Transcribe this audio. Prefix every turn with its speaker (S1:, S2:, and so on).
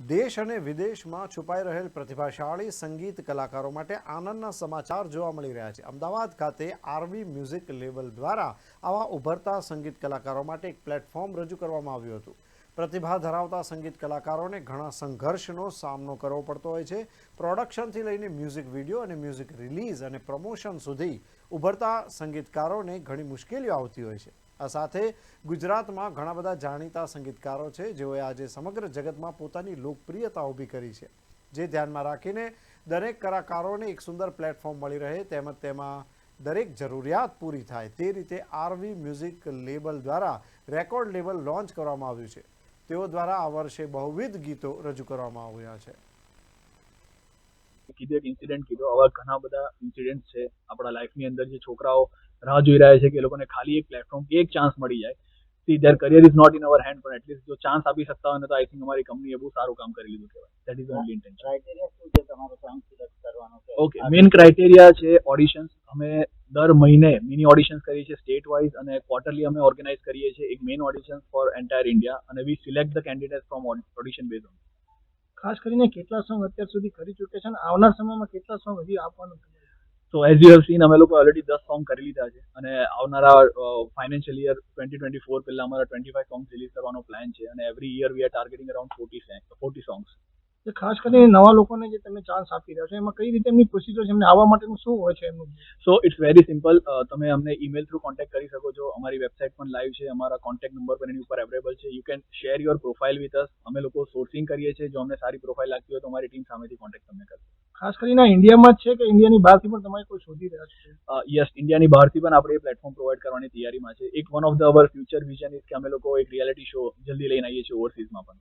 S1: દેશ અને વિદેશમાં છુપાઈ રહેલ પ્રતિભાશાળી સંગીત કલાકારો માટે આનંદના સમાચાર જોવા મળી રહ્યા છે. અમદાવાદ ખાતે આરવી મ્યુઝિક લેવલ દ્વારા આવા ઉભરતા સંગીત કલાકારો માટે એક પ્લેટફોર્મ રજૂ કરવામાં આવ્યું હતું. પ્રતિભા ધરાવતા સંગીત કલાકારોને ઘણા સંઘર્ષનો સામનો કરવો પડતો હોય છે. પ્રોડક્શનથી લઈને મ્યુઝિક વીડિયો અને મ્યુઝિક રિલીઝ અને પ્રમોશન સુધી ઉભરતા સંગીતકારોને ઘણી મુશ્કેલીઓ આવતી હોય છે. આ સાથે ગુજરાતમાં ઘણા બધા જાણીતા સંગીતકારો છે, જેઓએ આજે સમગ્ર જગતમાં પોતાની લોકપ્રિયતા ઊભી કરી છે. જે ધ્યાનમાં રાખીને દરેક કલાકારોને એક સુંદર પ્લેટફોર્મ મળી રહે, તેમજ તેમાં દરેક જરૂરિયાત પૂરી થાય. તે રીતે આરવી મ્યુઝિક લેબલ દ્વારા રેકોર્ડ લેબલ લોન્ચ કરવામાં આવ્યું છે. તેઓ દ્વારા આ વર્ષે બહુવિધ ગીતો રજૂ કરવામાં આવ્યા છે.
S2: કીધું એક ઇન્સિડન્ટ કીધો આવા ઘણા બધા ઇન્સિડન્ટ છે. આપણા લાઈફની અંદર જે છોકરાઓ રાહ જોઈ રહ્યા છે કે એ લોકોને ખાલી એક પ્લેટફોર્મ કે એક ચાન્સ મળી જાય. See their career is not in our hand પણ એટલીસ્ટ જો ચાન્સ આપી શકતા હોય ને તો આઈ થિંક અમારી કંપનીએ બહુ સારું કામ કરી લીધું કહેવાય. That is only intention okay main criteria છે ઓડિશન્સ અમે દર મહિને મિની ઓડિશન્સ કરીએ છીએ સ્ટેટ વાઇઝ અને ક્વાર્ટરલી અમે ઓર્ગેનાઇઝ કરીએ છીએ એક main auditions for entire India અને we select the candidate from audition base on
S3: ખાસ કરીને કેટલા સોંગ અત્યાર સુધી કરી ચૂક્યા છે અને આવનાર સમયમાં કેટલા સોંગ હજી આપવાનું છે?
S2: So as you have seen અમે લોકો ઓલરેડી દસ સોંગ કરી લીધા છે. અને આવનારા financial year twenty twenty four પહેલા અમારા ટ્વેન્ટી ફાઈવ સોંગ્સ રિલીઝ કરવાનો પ્લાન છે. અને every year we are targeting around forty forty songs
S3: ખાસ કરીને નવા લોકોને જે તમે ચાન્સ આપી રહ્યા છો એમાં કઈ રીતે એમની પ્રોસિજર છે? એમને આવવા માટેનું શું હોય છે એમનું?
S2: સો ઇટ્સ વેરી સિમ્પલ તમે અમને ઈમેલ થ્રુ કોન્ટેક્ટ કરી શકો છો. અમારી વેબસાઇટ પણ લાઈવ છે. અમારા કોન્ટેક્ટ નંબર પણ એની ઉપર અવેલેબલ છે. You can share your profile with us અમે લોકો સોર્સિંગ કરીએ છીએ. જો અમને સારી પ્રોફાઇલ લાગતી હોય તો અમારી ટીમ સામેથી કોન્ટેક્ટ તમને કરશે.
S3: ખાસ કરીને ઇન્ડિયામાં જ છે કે ઇન્ડિયાની બહારથી પણ તમારે કોઈ શોધી રહ્યા છે?
S2: યસ, ઇન્ડિયાની બહારથી પણ આપણે એ પ્લેટફોર્મ પ્રોવાઈડ કરવાની તૈયારીમાં છે. એક one of the our future vision is કે અમે લોકો એક રિયાલિટી શો જલ્દી લઈને આવીએ છીએ ઓવરસીઝમાં પણ.